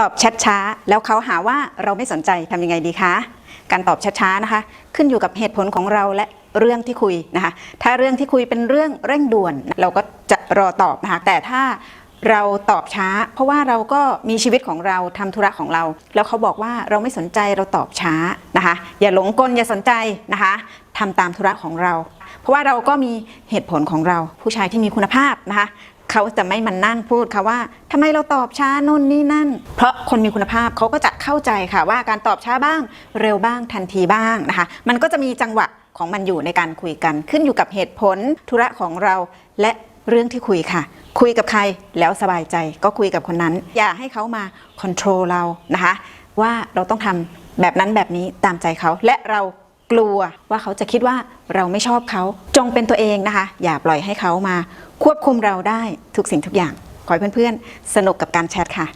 ตอบแชทช้าแล้วเขาหาว่าเราไม่สนใจทำยังไงดีคะการตอบชทช้านะคะ ขึ้นอยู่กับเหตุผลของเราและเรื่องที่คุยนะคะ ถ้าเรื่องที่คุยเป็นเรื่องเร่งด่วน เราก็จะรอตอบนะคะแต่ถ้าเราตอบช้า เพราะว่าเราก็มีชีวิตของเราทำธุระของเรา แล้วเขาบอกว่าเราไม่สนใจเราตอบช้านะคะ อย่าหลงกลอย่าสนใจนะคะทำตามธุระของเรา เพราะว่าเราก็มีเหตุผลของเราผู้ชายที่มีคุณภาพนะคะ เขาจะไม่มันนั่งพูดค่ะว่าทำไมเราตอบช้านู่นนี่นั่น เพราะคนมีคุณภาพเขาก็จะเข้าใจค่ะว่าการตอบช้าบ้างเร็วบ้างทันทีบ้างนะคะ มันก็จะมีจังหวะของมันอยู่ในการคุยกัน ขึ้นอยู่กับเหตุผลธุระของเราและเรื่องที่คุยค่ะ คุยกับใครแล้วสบายใจก็คุยกับคนนั้น อย่าให้เขามาคอนโทรลเรานะคะ ว่าเราต้องทำแบบนั้นแบบนี้ตามใจเขาและเรา กลัวว่าเขาจะคิดว่าเราไม่ชอบเขาจงเป็นตัวเองนะคะ อย่าปล่อยให้เขามา ควบคุมเราได้ทุกสิ่งทุกอย่าง ขอให้เพื่อนๆ สนุกกับการแชทค่ะ